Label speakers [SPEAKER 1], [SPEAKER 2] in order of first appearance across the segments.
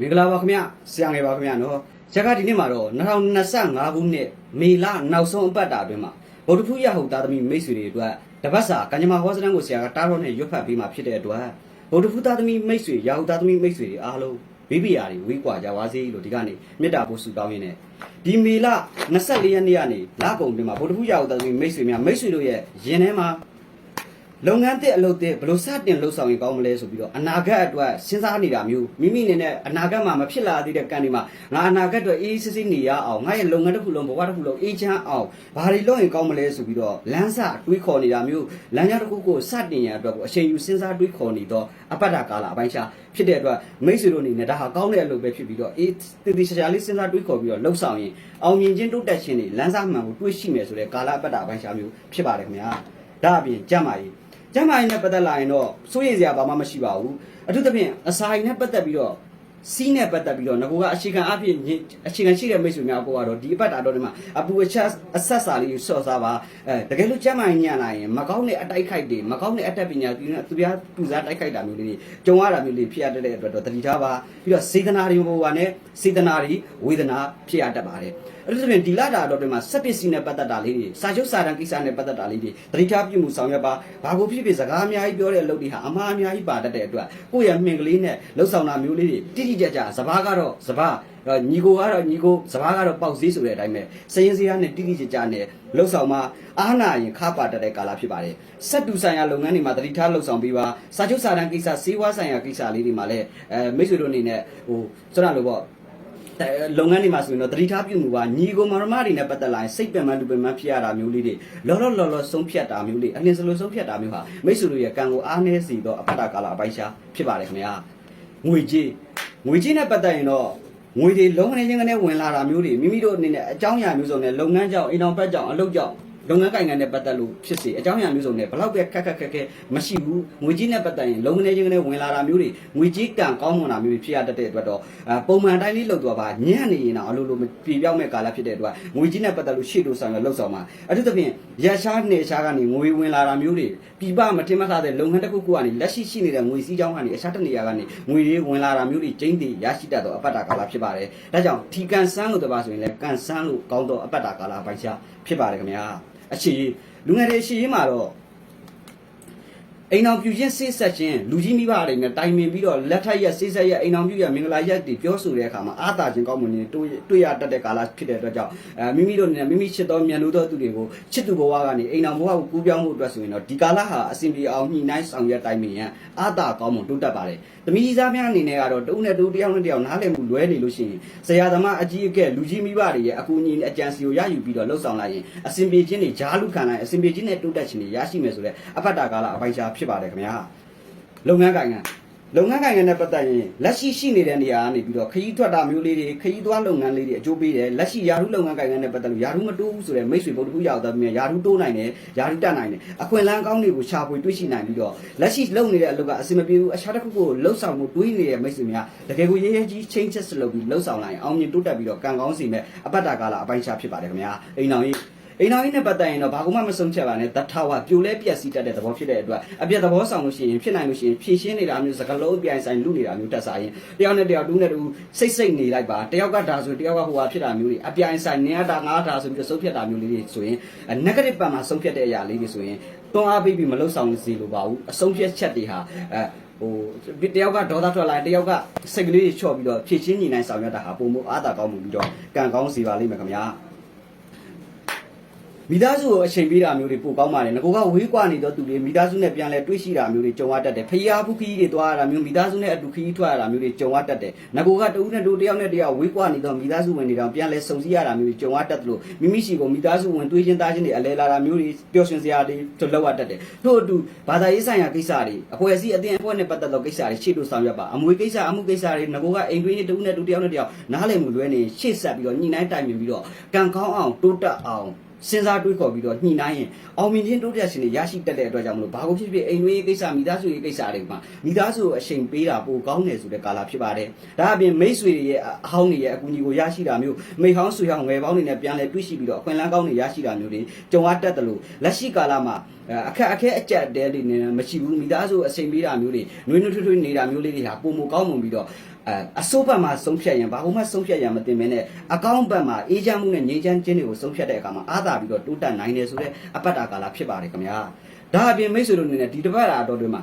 [SPEAKER 1] မင်္ဂလာပါခင်ဗျဆရာငယ်ပါခင်ဗျနော်ရကဒီနေ့မှာတော့2025ခုနှစ်မေလနောက်ဆုံးအပတ်တာအတွင်းမှာဗုဒ္ဓဖူးရဟုတ်သားသမီးမိတ်ဆွေတွေအတွက်တပတ်စာကညမာဟောစတန်ကိုဆရာကတားတော့နဲ့ရွတ်ဖတ်ပေးมาဖြစ်တဲ့အတွက်ဗုဒ္ဓဖူးသားသမီးမိတ်ဆွေရဟုတ်သားသမီးမိတ်ဆွေတွေအားလုံးမိဖုရားတွေဝေးကွာကြပါစေလို့ဒီကနေ့မေတ္တာပို့ဆုတောင်းရင်းနဲ့ဒီမေလ24ရက်နေ့ကနေလကုန်တွင်မှာဗုဒ္ဓဖူးရဟုတ်သားသမီးမိတ်ဆွေများမိတ်ဆွေတို့ရဲ့ယင်ထဲမှာ လုပ်ငန်းတစ်အလုပ်တစ်ဘယ်လိုစတင်လှုပ်ဆောင်ရင်ကောင်းမလဲဆိုပြီးတော့အနာဂတ်အတွက်စဉ်းစားနေတာမျိုးမိမိအနေနဲ့အနာဂတ်မှာမဖြစ်လာသေးတဲ့ကံဒီမှာငါအနာဂတ်အတွက်အေးအေးဆေးဆေးနေရအောင်ငါရဲ့လုပ်ငန်းတစ်ခုလုံးဘဝတစ်ခုလုံးအေးချမ်းအောင်ဘာတွေလုပ်ရင်ကောင်းမလဲဆိုပြီးတော့လမ်းစတွေးခေါ်နေတာမျိုးလမ်းကြောင်းတစ်ခုကိုစတင်ရန်အတွက်ကိုအချိန်ယူစဉ်းစားတွေးခေါ်နေတော့အပတ်တာကာလအပိုင်းခြားဖြစ်တဲ့အတွက်မိတ်ဆွေတို့အနေနဲ့ဒါဟာကောင်းတဲ့အလုပ်ပဲဖြစ်ပြီးတော့အေးတည်တည်ရှာရှာလေးစဉ်းစားတွေးခေါ်ပြီးတော့လှုပ်ဆောင်ရင်အောင်မြင်ခြင်းတိုးတက်ခြင်းတွေလမ်းစမှန်ကိုတွေးရှိမယ်ဆိုတဲ့ကာလအပတ်တာအပိုင်းခြားမျိုးဖြစ်ပါတယ်ခင်ဗျာဒါအပြင်ကြက်မာကြီး ကျမ်းမာရေးနဲ့ပတ်သက်လာရင်တော့စိုးရိမ်စရာဘာမှမရှိပါဘူးအထူးသဖြင့်အစာအိမ်နဲ့ပတ်သက်ပြီးတော့စီးနဲ့ပတ်သက်ပြီးတော့ငကိုကအခြေခံအဖြစ်အခြေခံရှိတဲ့မိတ်ဆွေများကိုကတော့ဒီအပတ်တာတော့ဒီမှာအပူအချက်အဆက်စာလေးဆော့စားပါအဲတကယ်လို့ကျမ်းမာရေးညံ့လာရင်မကောင်းတဲ့အတိုက်ခိုက်တွေမကောင်းတဲ့အတတ်ပညာသူသူများပူစားတိုက်ခိုက်တာမျိုးလေးတွေကြုံရတာမျိုးလေးဖြစ်ရတဲ့အတွက်တော့တတိထားပါပြီးတော့စေတနာတွေဘောပါနဲ့စေတနာတွေဝေဒနာဖြစ်ရတတ်ပါတယ် အဲ့လိုဆိုရင်ဒီလာတာတော့ဒီမှာစက်ပစ္စည်းနဲ့ပတ်သက်တာလေးတွေစာချုပ်စာတမ်းကိစ္စနဲ့ပတ်သက်တာလေးတွေတတိထားပြုမှုဆောင်ရွက်ပါဘာကိုဖြစ်ဖြစ်စကားအများကြီးပြောတဲ့အလုပ်တွေဟာအမှားအများကြီးပါတတ်တဲ့အတွက်ကိုယ့်ရဲ့မှင်ကလေးနဲ့လှုပ်ဆောင်တာမျိုးလေးတွေတိတိကျကျစဘာကတော့စဘာညီကိုကတော့ညီကိုစဘာကတော့ပေါက်စည်းဆိုတဲ့အတိုင်းပဲစရင်စရာနဲ့တိတိကျကျနဲ့လှုပ်ဆောင်မှာအားနာရင်ခါပါတတ်တဲ့ကာလဖြစ်ပါတယ်စက်တူဆိုင်ရာလုပ်ငန်းတွေမှာတတိထားလှုပ်ဆောင်ပြီးပါစာချုပ်စာတမ်းကိစ္စစေဝါဆိုင်ရာကိစ္စလေးတွေမှာလည်းအဲမိတ်ဆွေတို့အနေနဲ့ဟိုကျွန်တော်လို့ပေါ့แต่ လုပ်ငန်းတွေမှာဆိုရင်တော့တတိထားပြုမှုပါညီကိုမရမတွေနဲ့ပတ်သက်လာရင်စိတ်ပင်ပန်းလူပင်ပန်းဖြစ်ရတာမျိုးလေးတွေလောလောလောလောဆုံးဖြတ်တာမျိုးလေးအလင်းစလိုဆုံးဖြတ်တာမျိုးဟာမိတ်ဆွေတို့ရဲ့ကံကိုအားနည်းစေတော့အဖတ်တာကာလအပိုင်ရှားဖြစ်ပါတယ်ခင်ဗျာငွေကြေးငွေကြေးနဲ့ပတ်သက်ရင်တော့ငွေတွေလုံးဝနေချင်းကနေဝင်လာတာမျိုးတွေမိမိတို့အနေနဲ့အကြောင်းအရာမျိုးစုံနဲ့လုပ်ငန်းကြောင့်အိမ်တော်ဘက်ကြောင့်အလုပ်ကြောင့် လုပ်ငန်းကိုင်ငံနဲ့ပတ်သက်လို့ဖြစ်စေအကြောင်းအရာမျိုးစုံနဲ့ဘလောက်ပဲခက်ခက်ခက်ခဲမရှိဘူးငွေကြီးနဲ့ပတ်သက်ရင်လုံးဝနေချင်းကနေဝင်လာတာမျိုးတွေငွေကြီးကံကောင်းမွန်တာမျိုးတွေဖြစ်ရတတ်တဲ့အတွက်တော့အပုံမှန်တိုင်းလေးလုပ်သွားပါညံ့နေရင်တော့အလိုလိုပြေပြောင်းမဲ့ကာလဖြစ်တဲ့အတွက်ငွေကြီးနဲ့ပတ်သက်လို့ရှေ့တို့ဆောင်ရလှုပ်ဆောင်ပါအထူးသဖြင့်ရရှားနေရှားကနေငွေဝင်လာတာမျိုးတွေပြပမတင်မထားတဲ့လုပ်ငန်းတစ်ခုခုကနေလက်ရှိရှိနေတဲ့ငွေစည်းကြောင်းကနေအခြားတစ်နေရာကနေငွေတွေဝင်လာတာမျိုးတွေကျင်းတည်ရရှိတတ်တော့အပတ်တာကာလဖြစ်ပါတယ်ဒါကြောင့်ထီကန်ဆန်းလို့တပါဆိုရင်လည်းကန်ဆန်းလို့ကောင်းတော့အပတ်တာကာလပိုင်းခြားဖြစ်ပါတယ်ခင်ဗျာ အခြေလူငယ်တွေအခြေရေးမှာတော့ အိမ်အောင်ပြူချင်းစိတ်ဆက်ချင်းလူကြီးမိဘတွေနဲ့တိုင်ပင်ပြီးတော့လက်ထက်ရက်စိတ်ဆက်ရက်အိမ်အောင်ပြူရမင်္ဂလာရက်တွေပြောဆိုတဲ့အခါမှာအာသာချင်းကောင်းမွန်နေတွေ့တွေ့ရတတ်တဲ့ကာလဖြစ်တဲ့အတွက်ကြောင့်အဲမိမိတို့နဲ့မိမိချစ်တော်မြန်လို့သောသူတွေကိုချစ်သူဘဝကနေအိမ်အောင်ဘဝကိုကူးပြောင်းမှုအတွက်ဆိုရင်တော့ဒီကာလဟာအစဉ်ပြေအောင်ညှိနှိုင်းဆောင်ရွက်တိုင်ပင်ရန်အာသာကောင်းမွန်တိုးတက်ပါတယ်။သမီးကြီးစားများအနေနဲ့ကတော့တုံးနဲ့တူတယောက်နဲ့တယောက်နားလည်မှုလွဲနေလို့ရှိရင်ဆရာသမားအကြီးအကဲလူကြီးမိဘတွေရဲ့အကူအညီအကြံစီကိုရယူပြီးတော့လှုပ်ဆောင်လိုက်ရင်အစဉ်ပြေခြင်းတွေဂျားလူခံလိုက်အစဉ်ပြေခြင်းနဲ့တိုးတက်ခြင်းတွေရရှိမယ်ဆိုတဲ့အဖတ်တာကာလအပိုင်းခြားဖြစ်ပါတယ်ခင်ဗျာ။လုပ်ငန်းကိုင်ငံလုပ်ငန်းကိုင်ငံနဲ့ပတ်သက်ရင်လက်ရှိရှိနေတဲ့နေရာကနေပြီးတော့ခရီးထွက်တာမျိုးလေးတွေခရီးသွားလုပ်ငန်းလေးတွေအကျိုးပေးတယ်လက်ရှိယာရုလုပ်ငန်းကိုင်ငံနဲ့ပတ်သက်လို့ယာရုမတိုးဘူးဆိုတဲ့မိတ်ဆွေဗုဒ္ဓဘုရားတော်မြတ်ယာရုတိုးနိုင်တယ်ယာရုတက်နိုင်တယ်အခွင့်အလမ်းကောင်းတွေကိုရှာဖွေတွေ့ရှိနိုင်ပြီးတော့လက်ရှိလုပ်နေတဲ့အလုပ်ကအဆင်မပြေဘူးအခြားတစ်ခုကိုလှုပ်ဆောင်မှုတွေးနေတဲ့မိတ်ဆွေများတကယ်ကိုရဲရဲကြီး change ချက်လုပ်ပြီးလှုပ်ဆောင်လိုက်ရင်အောင်မြင်တိုးတက်ပြီးတော့ကံကောင်းစီမဲ့အပတ်တာကာလအပိုင်းခြားဖြစ်ပါတယ်ခင်ဗျာအိမ်တော်ကြီး အိမ်တော်ကြီးနဲ့ပတ်သက်ရင်တော့ဘာမှမဆုံးဖြတ်ပါနဲ့တထာဝပြိုလဲပြက်စီးတတ်တဲ့သဘောဖြစ်တဲ့အတွက်အပြက်သဘောဆောင်လို့ရှိရင်ဖြစ်နိုင်လို့ရှိရင်ဖြည့်ရှင်းနေတာမျိုးစကလုံးပြိုင်ဆိုင်လူနေတာမျိုးတက်စားရင်တယောက်နဲ့တယောက်တူးနဲ့တူစိတ်စိတ်နေလိုက်ပါတယောက်ကဒါဆိုတယောက်ကဟိုဟာဖြစ်တာမျိုးတွေအပြိုင်ဆိုင်နေရတာငါးတာဆိုပြီးတော့ဆုံးဖြတ်တာမျိုးလေးတွေဆိုရင် negative ပတ်မှာဆုံးဖြတ်တဲ့အရာလေးတွေဆိုရင်တွန်းအားပေးပြီးမလှုပ်ဆောင်စီလိုပါဘူးအဆုံးဖြတ်ချက်တွေဟာအဲဟိုတယောက်ကဒေါသထွက်လာရင်တယောက်ကစိတ်ကလေးတွေချော့ပြီးတော့ဖြည့်ချင်းညီနိုင်ဆောင်ရွက်တာဟာပုံမအားတာကောင်းမှုပြီးတော့ကံကောင်းစီပါလိမ့်မယ်ခင်ဗျာ မိသားစုကိုအချိန်ပေးတာမျိုးတွေပိုကောင်းပါတယ်ငကိုကဝေးကွာနေတော့သူတွေမိသားစုနဲ့ပြန်လဲတွေ့ရှိတာမျိုးတွေကြုံရတတ်တယ်ဖျားဖူးခီးတွေသွားရတာမျိုးမိသားစုနဲ့အတူခီးထွက်ရတာမျိုးတွေကြုံရတတ်တယ်ငကိုကတူနဲ့တူတယောက်နဲ့တယောက်ဝေးကွာနေတော့မိသားစုဝင်တွေတောင်ပြန်လဲစုံစည်းရတာမျိုးတွေကြုံရတတ်တယ်လို့မိမိရှိကိုမိသားစုဝင်တွေ့ချင်းသားချင်းတွေအလဲလာတာမျိုးတွေပျော်ရွှင်စရာတွေလောက်ရတတ်တယ်တို့အတူဘာသာရေးဆိုင်ရာကိစ္စတွေအဖွဲ့အစည်းအသင်းအဖွဲ့နဲ့ပတ်သက်သောကိစ္စတွေရှေ့လို့ဆောင်ရွက်ပါအမွေကိစ္စအမှုကိစ္စတွေငကိုကအိမ်တွင်းတူနဲ့တူတယောက်နဲ့တယောက်နားလည်မှုလွဲနေရှေ့ဆက်ပြီးတော့ညှိနှိုင်းတိုင်ပင်ပြီးတော့ကံကောင်းအောင်တိုးတက်အောင် စဉ်းစားတွေးခေါ်ပြီးတော့ညှိနှိုင်းရင်အောင်မြင်ခြင်းတိုးတက်ခြင်းတွေရရှိတတ်တဲ့အတွက်ကြောင့်မလို့ဘာလို့ဖြစ်ဖြစ်အိမ်တွင်းရေးကိစ္စမိသားစုရေးကိစ္စတွေမှာမိသားစုကိုအချိန်ပေးတာပိုကောင်းတယ်ဆိုတဲ့ကာလဖြစ်ပါတယ်။ဒါအပြင်မိတ်ဆွေတွေရဲ့အဟောင်းတွေရဲ့အကူအညီကိုရရှိတာမျိုးမိဟောင်းဆွေဟောင်းငယ်ပေါင်းတွေနဲ့ပြန်လဲတွေ့ရှိပြီးတော့အခွင့်အလမ်းကောင်းတွေရရှိတာမျိုးတွေကြုံရတတ်တယ်လို့လက်ရှိကာလမှာအခက်အခဲအကျက်တဲလေးနေမရှိဘူးမိသားစုအချိန်ပေးတာမျိုးတွေနှွေးနှွေးထွေးထွေးနေတာမျိုးလေးတွေဟာပုံမကောင်းမှုပြီးတော့ အဲအစိုးဘက်မှာဆုံးဖြတ်ရင်ဘာမှဆုံးဖြတ်ရမတင်မင်းနဲ့အကောင့်ဘက်မှာအေးချမ်းမှုနဲ့ငြိမ်းချမ်းခြင်းတွေကိုဆုံးဖြတ်တဲ့အခါမှာအာသာပြီးတော့တိုးတက်နိုင်တယ်ဆိုတဲ့အပတ်တာကာလဖြစ်ပါတယ်ခင်ဗျာဒါအပြင်မိတ်ဆွေတို့အနေနဲ့ဒီတစ်ပတ်တာအတော်တွင်မှာ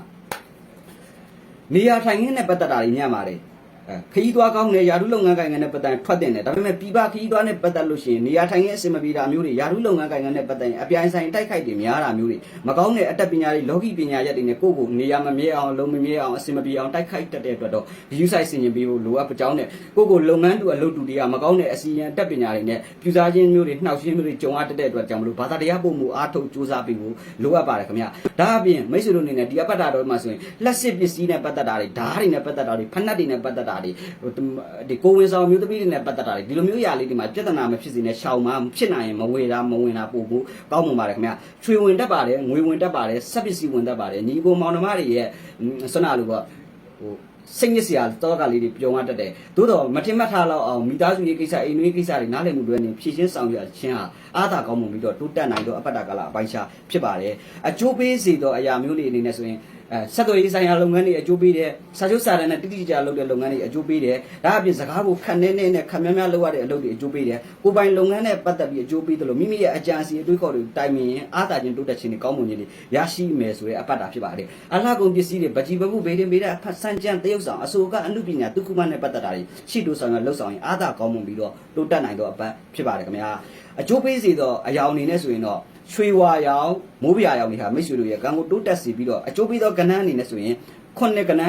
[SPEAKER 1] နေရာထိုင်ခင်းနဲ့ပတ်သက်တာတွေညံ့ပါတယ်အဲ ခရီးသွားကောင်းတဲ့ယာရုလုပ်ငန်းကိုင်ငန်းနဲ့ပတ်သက်ရင်ထွက်တင်တယ်ဒါပေမဲ့ပြပခရီးသွားနဲ့ပတ်သက်လို့ရှိရင်နေရာထိုင်ခင်းအဆင်မပြေတာမျိုးတွေယာရုလုပ်ငန်းကိုင်ငန်းနဲ့ပတ်သက်ရင်အပြိုင်ဆိုင်တိုက်ခိုက်တွေများတာမျိုးတွေမကောင်းတဲ့အတတ်ပညာတွေလောကီပညာရက်တွေနဲ့ကိုယ့်ကိုနေရာမမြဲအောင်လုံးမမြဲအောင်အဆင်မပြေအောင်တိုက်ခိုက်တတ်တဲ့အတွက်တော့ view site ဆင်ရင်ပြီးဖို့လိုအပ်ပကြောင်းနဲ့ကိုယ့်ကိုလုပ်ငန်းတူအလုပ်တူတွေကမကောင်းတဲ့အစီအရင်အတတ်ပညာတွေနဲ့ပြူစားခြင်းမျိုးတွေနှောက်ယှက်မျိုးတွေကြုံရတတ်တဲ့အတွက်ကြောင့်မလို့ဘာသာတရားပုံမှုအားထုတ်စူးစမ်းပြီးဖို့လိုအပ်ပါတယ်ခင်ဗျာဒါအပြင်မိတ်ဆွေတို့အနေနဲ့ဒီအပတ်တာတော်မှာဆိုရင်လက်စစ်ပစ္စည်းနဲ့ပတ်သက်တာတွေဓာတ်တွေနဲ့ပတ်သက်တာတွေဖက်နှက်တွေနဲ့ပတ်သက်တာတွေဟိုဒီကိုဝင်ဆောင်မျိုးသမီးတွေနဲ့ပတ်သက်တာတွေဒီလိုမျိုးຢာလေးတွေမှာပြဿနာမဖြစ်စေနဲ့ရှောင်မဖြစ်နိုင်ရင်မဝေတာမဝင်တာပို့ဖို့ကောင်းမွန်ပါတယ်ခင်ဗျာချွေဝင်တတ်ပါတယ်ငွေဝင်တတ်ပါတယ်စက်ပစ္စည်းဝင်တတ်ပါတယ်ညီကိုမောင်နှမတွေရဲ့ဆွမ်းနာလိုပေါ့ဟိုစိတ်ညစ်စရာတော့ကလေးတွေပြုံရတတ်တယ်။သို့တော့မတင်မှတ်ထားတော့အောင်မိသားစုရေးကိစ္စအိမ်တွင်းကိစ္စတွေနားလည်မှုတွေနဲ့ဖြည့်ရှင်းဆောင်ရွက်ခြင်းဟာအားသာကောင်းမှုပြီးတော့တိုးတက်နိုင်တော့အပတ်တာကလာအပိုင်းခြားဖြစ်ပါတယ်။အကျိုးပေးစေတော့အရာမျိုးတွေအနေနဲ့ဆိုရင် အဲဆက်သွယ်ရေးဆိုင်ရာလုပ်ငန်းတွေအကျိုးပေးတယ်။စာချုပ်စာတမ်းနဲ့တိတိကျကျလုပ်တဲ့လုပ်ငန်းတွေအကျိုးပေးတယ်။ဒါအပြင်စကားကိုခက်နေနေနဲ့ခက်များများလုပ်ရတဲ့အလုပ်တွေအကျိုးပေးတယ်။ကိုယ်ပိုင်လုပ်ငန်းနဲ့ပတ်သက်ပြီးအကျိုးပေးတယ်လို့မိမိရဲ့အကြံစီအတွေးခေါ်တွေတိုင်မြင်ရင်အားသာခြင်းတိုးတက်ခြင်းတွေကောင်းမွန်ခြင်းတွေရရှိမယ်ဆိုတဲ့အပတ်တာဖြစ်ပါတယ်။အလှကုန်ပစ္စည်းတွေဗကြီးဘပုဘေးတင်ပေးတဲ့အဖတ်ဆန်းကျန်တရုပ်ဆောင်အဆိုကအမှုပညာဒုက္ခမနဲ့ပတ်သက်တာတွေရှိတိုးဆောင်ရလှုပ်ဆောင်ရင်အားသာကောင်းမွန်ပြီးတော့တိုးတက်နိုင်တော့အပတ်ဖြစ်ပါတယ်ခင်ဗျာ။အကျိုးပေးစေတော့အယောင်အနေနဲ့ဆိုရင်တော့ ရွှေဝါရောင်မိုးပြာရောင်တွေဟာမိတ်ဆွေတို့ရဲ့ကံကိုတိုးတက်စေပြီးတော့အကျိုးပေးသောကဏ္ဍအနေနဲ့ဆိုရင်ခုနှစ်ကဏ္ဍ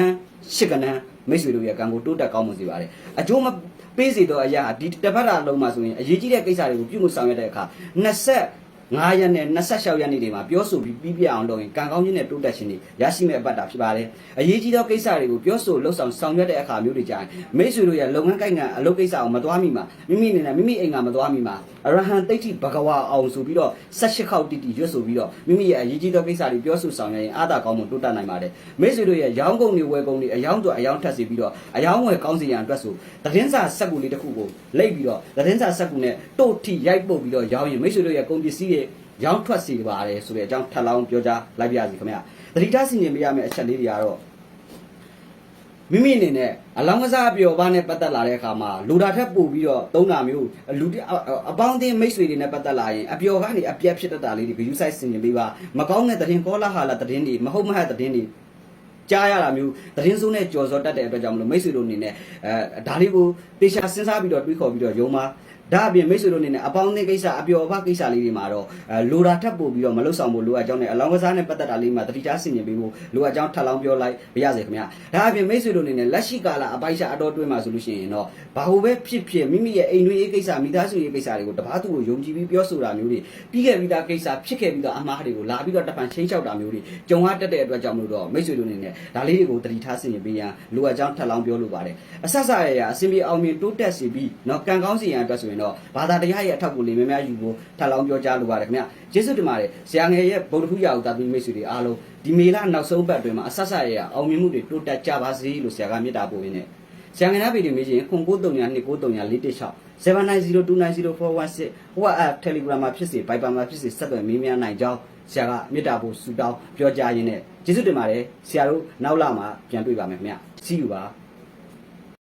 [SPEAKER 1] ရှစ်ကဏ္ဍမိတ်ဆွေတို့ရဲ့ကံကိုတိုးတက်ကောင်းမွန်စေပါတယ်အကျိုးမပေးစေတော့အရာဒီတစ်ပတ်တာလုံးမှာဆိုရင်အရေးကြီးတဲ့ကိစ္စတွေကိုပြုမှုဆောင်ရွက်တဲ့အခါ20 9ရက်နဲ့26ရက်နေ့တွေမှာပြောဆိုပြီးပြီးပြအောင်လုပ်ရင်ကံကောင်းခြင်းနဲ့တိုးတက်ခြင်းတွေရရှိမဲ့အပတ်တာဖြစ်ပါတယ်။အရေးကြီးသောကိစ္စတွေကိုပြောဆိုလှုပ်ဆောင်ဆောင်ရွက်တဲ့အခါမျိုးတွေကြရင်မိတ်ဆွေတို့ရဲ့လုပ်ငန်းကိုင်ငံအလုပ်ကိစ္စအောင်မသွားမိမှာမိမိအနေနဲ့မိမိအိမ်ကမသွားမိမှာ အရဟံတိဋ္ဌိဘဂဝါအောင်ဆိုပြီးတော့16ခေါက်တိတိရွတ်ဆိုပြီးတော့မိမိရဲ့အရေးကြီးသောကိစ္စတွေပြောဆိုဆောင်ရွက်ရင်အားသာကောင်းမှုတိုးတက်နိုင်ပါတယ်။မိတ်ဆွေတို့ရဲ့ရောင်းကုန်တွေဝယ်ကုန်တွေအယောင်းတော့အယောင်းထပ်စီပြီးတော့အယောင်းဝယ်ကောင်းစီရန်အတွက်ဆိုသတင်းစာစက်ကူလေးတစ်ခုကိုလိတ်ပြီးတော့သတင်းစာစက်ကူနဲ့တို့ထိရိုက်ပုတ်ပြီးတော့ရောင်းရင်မိတ်ဆွေတို့ရဲ့ကုန်ပစ္စည်းတွေရောင်းထွက်စီပါတယ်ဆိုတဲ့အကြောင်းထပ်လောင်းပြောကြားလိုက်ပါရစေခင်ဗျာသတိထားစီရင်မရမယ့်အချက်လေးတွေကတော့ မိမိအနေနဲ့အလောင်းကစားအပျော်ပါနဲ့ပတ်သက်လာတဲ့အခါမှာလူတာထက်ပို့ပြီးတော့သုံးတာမျိုးလူတစ်အပေါင်းအသင်းမိတ်ဆွေတွေနဲ့ပတ်သက်လာရင်အပျော်ကနေအပြက်ဖြစ်တတ်တာလေးတွေ view site ဆင်ရင်ပေးပါမကောင်းတဲ့သတင်းကောလာဟာလာသတင်းတွေမဟုတ်မဟတ်သတင်းတွေကြားရတာမျိုးသတင်းစိုးနဲ့ကြော်စောတတ်တဲ့အတွက်ကြောင့်မလို့မိတ်ဆွေတို့အနေနဲ့အဲဒါလေးကိုတေချာစဉ်းစားပြီးတော့တွေးခေါ်ပြီးတော့ယုံပါ ဒါအပြင်မိတ်ဆွေတို့အနေနဲ့အပေါင်းအသင်းကိစ္စအပျော်အပကိစ္စလေးတွေမှာတော့အဲလိုတာထပ်ပို့ပြီးတော့မလှုပ်ဆောင်ဖို့လိုအပ်ကြောင်းနဲ့အလောင်းကစားနဲ့ပတ်သက်တာလေးမှာတတိထားဆင်ញင်ပေးဖို့လိုအပ်ကြောင်းထပ်လောင်းပြောလိုက်ပါရစေခင်ဗျာဒါအပြင်မိတ်ဆွေတို့အနေနဲ့လက်ရှိကာလအပိုက်ရှာအတော်တွင်းမှာဆိုလို့ရှိရင်တော့ဘာလို့ပဲဖြစ်ဖြစ်မိမိရဲ့အိမ်တွင်းရေးကိစ္စမိသားစုရေးကိစ္စတွေကိုတပားသူကိုယုံကြည်ပြီးပြောဆိုတာမျိုးတွေပြီးခဲ့ပြီးသားကိစ္စဖြစ်ခဲ့ပြီးသားအမှားတွေကိုလာပြီးတော့တပံချင်းချောက်တာမျိုးတွေကြုံရတတ်တဲ့အတွက်ကြောင့်မလို့တော့မိတ်ဆွေတို့အနေနဲ့ဒါလေးတွေကိုတတိထားဆင်ញင်ပေးရန်လိုအပ်ကြောင်းထပ်လောင်းပြောလိုပါတယ်အဆက်ဆက်ရရအစင်ပြေအောင်မြင်တိုးတက်စေပြီးเนาะကံကောင်းစီရန်အတွက်ဆိုရင် ်တော့ဘာသာတရားရဲ့အထောက်အကူလေးများများယူဖို့ထပ်လောင်းပြောကြားလိုပါတယ်ခင်ဗျကျေးဇူးတင်ပါတယ်ဆရာငယ်ရဲ့ဗုဒ္ဓဖူးရအောင်တာသမီမိတ်ဆွေတွေအားလုံးဒီမေလနောက်ဆုံးပတ်အတွင်းမှာအဆက်ဆက်ရရအောင်မြင်မှုတွေတိုးတက်ကြပါစေလို့ဆရာကမေတ္တာပို့ရင်းနဲ့ဆရာငယ်နာပေတွေမေးရင်ခု9 3 9 2 9 3 4 6 7902904116 WhatsApp Telegram မှာဖြစ်စေ Viber မှာဖြစ်စေဆက်သွယ်မေးမြန်းနိုင်ကြောင်းဆရာကမေတ္တာပို့ဆုတောင်းပြောကြားရင်းနဲ့ကျေးဇူးတင်ပါတယ်ဆရာတို့နောက်လာမှာပြန်တွေ့ပါမယ်ခင်ဗျ See you ပါ